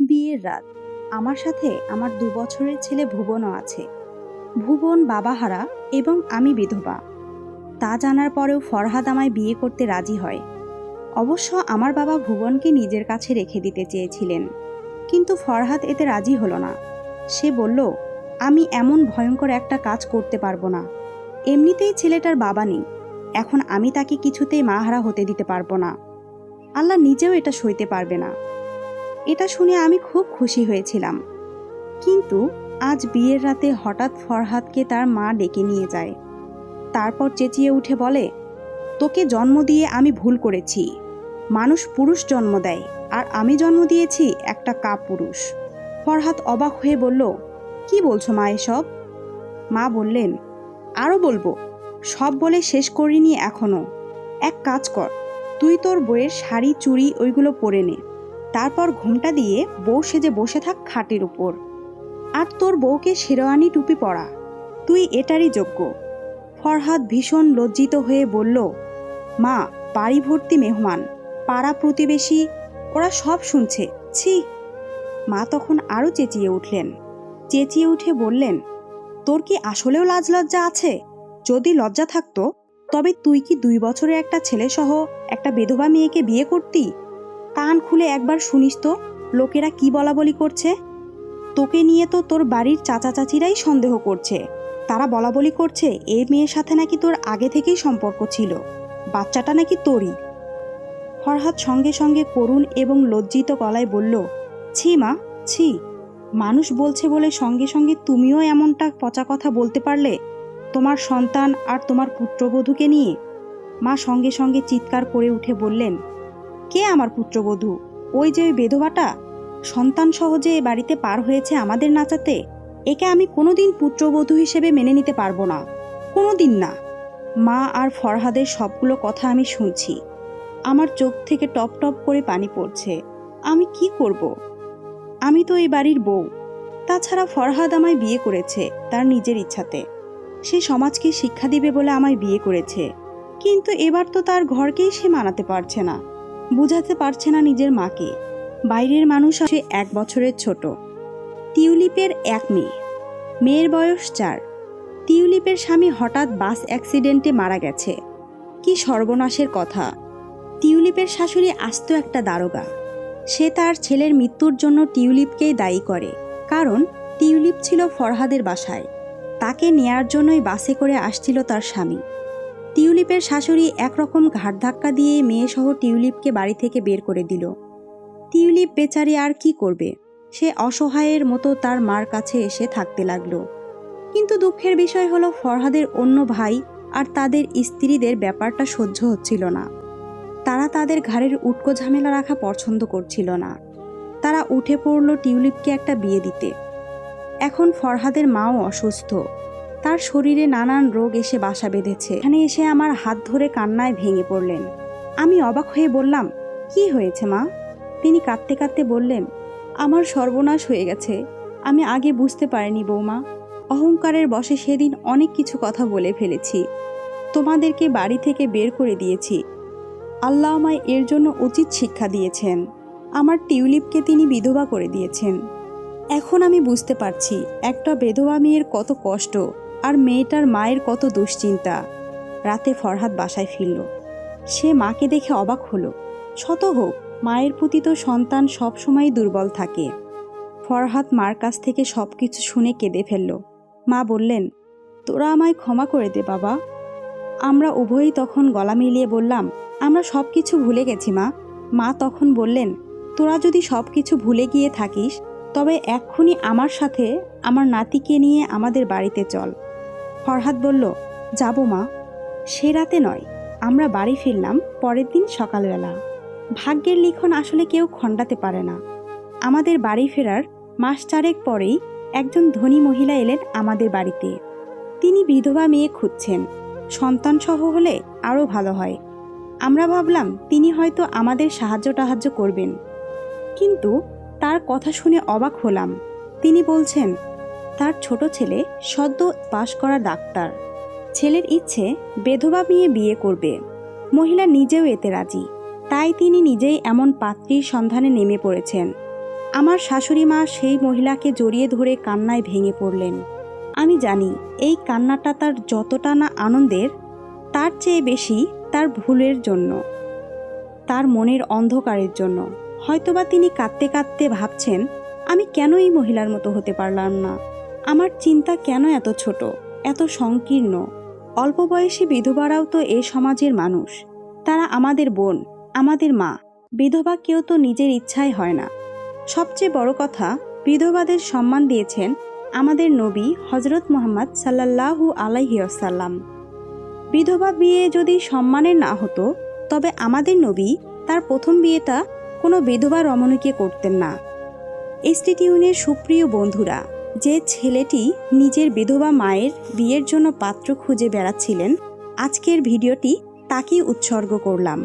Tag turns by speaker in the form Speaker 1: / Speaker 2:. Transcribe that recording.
Speaker 1: বিয়ের রাত। আমার সাথে আমার দু বছরের ছেলে ভুবনও আছে। ভুবন বাবাহারা এবং আমি বিধবা। তা জানার পরেও ফরহাদ আমায় বিয়ে করতে রাজি হয়। অবশ্য আমার বাবা ভুবনকে নিজের কাছে রেখে দিতে চেয়েছিলেন। কিন্তু ফরহাদ এতে রাজি হলো না। সে বলল, আমি এমন ভয়ঙ্কর একটা কাজ করতে পারব না। এমনিতেই ছেলেটার বাবা নেই। এখন আমি তাকে কিছুতেই মাহারা হতে দিতে পারব না। আল্লাহ নিজেও এটা সইতে পারবে না। এটা শুনে আমি খুব খুশি হয়েছিলাম। কিন্তু আজ বিয়ের রাতে হঠাৎ ফরহাদকে তার মা ডেকে নিয়ে যায়। তারপর চেঁচিয়ে উঠে বলে, তোকে জন্ম দিয়ে আমি ভুল করেছি। মানুষ পুরুষ জন্ম দেয়, আর আমি জন্ম দিয়েছি একটা কা পুরুষ ফরহাদ অবাক হয়ে বলল, কি বলছো মা এসব? মা বললেন আরও বলব, সব বলে শেষ করিনি এখনও। এক কাজ কর তুই তোর বইয়ের শাড়ি, চুড়ি ওইগুলো পরে নে। তারপর ঘুমটা দিয়ে বউ সেজে বসে থাক খাটের উপর। আর তোর বউকে শেরওয়ানি টুপি পরা। তুই এটারই যোগ্য। ফরহাদ ভীষণ লজ্জিত হয়ে বলল, মা, বাড়ি ভর্তি মেহমান। পাড়া প্রতিবেশী, ওরা সব শুনছে। ছি! মা তখন আরও চেঁচিয়ে উঠলেন। চেঁচিয়ে উঠে বললেন, তোর কি আসলেও লাজ লজ্জা আছে? যদি লজ্জা থাকতো তবে তুই কি দুই বছরের একটা ছেলেসহ একটা বেধবা মেয়েকে বিয়ে করতি? কান খুলে একবার শুনিস তো, লোকেরা কি বলা বলি করছে? তোকে নিয়ে তো তোর বাড়ির চাচা চাচিরাই সন্দেহ করছে। তারা বলা বলি করছে এই মেয়ের সাথে নাকি তোর আগে থেকেই সম্পর্ক ছিল। বাচ্চাটা নাকি তোরই। ফরহাদ সঙ্গে সঙ্গে করুণ এবং লজ্জিত গলায় বলল, ছি মা, ছি। মানুষ বলছে বলে সঙ্গে সঙ্গে তুমিও এমনটা পচা কথা বলতে পারলে? তোমার সন্তান আর তোমার পুত্রবধূকে নিয়ে? মা সঙ্গে সঙ্গে চিৎকার করে উঠে বললেন, কে আমার পুত্রবধূ? ওই যে বেধবাটা সন্তান সহজে এ বাড়িতে পার হয়েছে আমাদের নাচাতে, একে আমি কোনোদিন পুত্রবধূ হিসেবে মেনে নিতে পারব না। কোনোদিন না। মা আর ফরহাদের সবগুলো কথা আমি শুনছি। আমার চোখ থেকে টপ টপ করে পানি পড়ছে। আমি কি করব? আমি তো এই বাড়ির বউ। তাছাড়া ফরহাদ আমায় বিয়ে করেছে, তার নিজের ইচ্ছাতে। সে সমাজকে শিক্ষা দিবে বলে আমায় বিয়ে করেছে। কিন্তু এবার তো তার ঘরকেই সে মানাতে পারছে না। বুঝাতে পারছে না নিজের মাকে। বাইরের মানুষ সে এক বছরের ছোট। টিউলিপের এক মেয়ে। মেয়ের বয়স চার। টিউলিপের স্বামী হঠাৎ বাস অ্যাক্সিডেন্টে মারা গেছে। কি সর্বনাশের কথা। টিউলিপের শাশুড়ি আস্ত একটা দারোগা। সে তার ছেলের মৃত্যুর জন্য টিউলিপকেই দায়ী করে। কারণ টিউলিপ ছিল ফরহাদের বাসায়। তাকে নেয়ার জন্যই বাসে করে আসছিল তার স্বামী। টিউলিপের শাশুড়ি একরকম ঘাট ধাক্কা দিয়ে মেয়েসহ টিউলিপকে বাড়ি থেকে বের করে দিল। টিউলিপ বেচারি আর কি করবে? সে অসহায়ের মতো তার মার কাছে এসে থাকতে লাগল। কিন্তু দুঃখের বিষয় হলো ফরহাদের অন্য ভাই আর তাদের স্ত্রীদের ব্যাপারটা সহ্য হচ্ছিল না। তারা তাদের ঘাড়ের উটকো ঝামেলা রাখা পছন্দ করছিল না। তারা উঠে পড়ল টিউলিপকে একটা বিয়ে দিতে। এখন ফরহাদের মাও অসুস্থ। তার শরীরে নানান রোগ এসে বাসা বেঁধেছে। এখানে এসে আমার হাত ধরে কান্নায় ভেঙে পড়লেন। আমি অবাক হয়ে বললাম, কি হয়েছে মা? তিনি কাঁদতে কাঁদতে বললেন, আমার সর্বনাশ হয়ে গেছে। আমি আগে বুঝতে পারিনি বৌমা। অহংকারের বসে সেদিন অনেক কিছু কথা বলে ফেলেছি। তোমাদেরকে বাড়ি থেকে বের করে দিয়েছি। আল্লাহ আমায় এর জন্য উচিত শিক্ষা দিয়েছেন। আমার টিউলিপকে তিনি বিধবা করে দিয়েছেন। এখন আমি বুঝতে পারছি, একটা বেধবা মেয়ের কত কষ্ট আর মেয়েটার মায়ের কত দুশ্চিন্তা। রাতে ফরহাদ বাসায় ফিরল। সে মাকে দেখে অবাক হলো। শত হোক, মায়ের প্রতি তো সন্তান সবসময় দুর্বল থাকে। ফরহাদ মার কাছ থেকে সব কিছু শুনে কেঁদে ফেলল। মা বললেন, তোরা আমায় ক্ষমা করে দে, বাবা। আমরা উভয়ই তখন গলা মিলিয়ে বললাম, আমরা সব কিছু ভুলে গেছি, মা। মা তখন বললেন, তোরা যদি সব কিছু ভুলে গিয়ে থাকিস তবে এক্ষুনি আমার সাথে আমার নাতিকে নিয়ে আমাদের বাড়িতে চল। ফরহাদ বলল, যাব মা। সে রাতে নয়, আমরা বাড়ি ফিরলাম পরের দিন সকালবেলা। ভাগ্যের লিখন আসলে কেউ খণ্ডাতে পারে না। আমাদের বাড়ি ফেরার মাস চারেক পরেই একজন ধনী মহিলা এলেন আমাদের বাড়িতে। তিনি বিধবা মেয়ে খুঁজছেন। সন্তান সহ হলে আরও ভালো হয়। আমরা ভাবলাম, তিনি হয়তো আমাদের সাহায্য টাহায্য করবেন। কিন্তু তার কথা শুনে অবাক হলাম। তিনি বলছেন, তার ছোট ছেলে সদ্য পাশ করা ডাক্তার। ছেলের ইচ্ছে বেধবা মেয়ে বিয়ে করবে। মহিলা নিজেও এতে রাজি। তাই তিনি নিজেই এমন পাত্রীর সন্ধানে নেমে পড়েছেন। আমার শাশুড়ি মা সেই মহিলাকে জড়িয়ে ধরে কান্নায় ভেঙে পড়লেন। আমি জানি এই কান্নাটা তার যতটা না আনন্দের, তার চেয়ে বেশি তার ভুলের জন্য, তার মনের অন্ধকারের জন্য। হয়তোবা তিনি কাঁদতে কাঁদতে ভাবছেন, আমি কেন এই মহিলার মতো হতে পারলাম না? আমার চিন্তা কেন এত ছোট? এত সংকীর্ণ? অল্প বয়সী বিধবারাও তো এ সমাজের মানুষ। তারা আমাদের বোন, আমাদের মা। বিধবা কেউ তো নিজের ইচ্ছায় হয় না। সবচেয়ে বড় কথা, বিধবাদের সম্মান দিয়েছেন আমাদের নবী হজরত মোহাম্মদ সাল্লাল্লাহু আলাইহিয়াসাল্লাম বিধবা বিয়ে যদি সম্মানের না হতো, তবে আমাদের নবী তার প্রথম বিয়েটা কোনো বিধবা রমণীকে করতেন না। ইনস্টিটিউনের সুপ্রিয় বন্ধুরা, যে ছেলেটি নিজের বিধবা মায়ের বিয়ের জন্য পাত্র খুঁজে বেড়াচ্ছিলেন, আজকের ভিডিওটি তাকেই উৎসর্গ করলাম।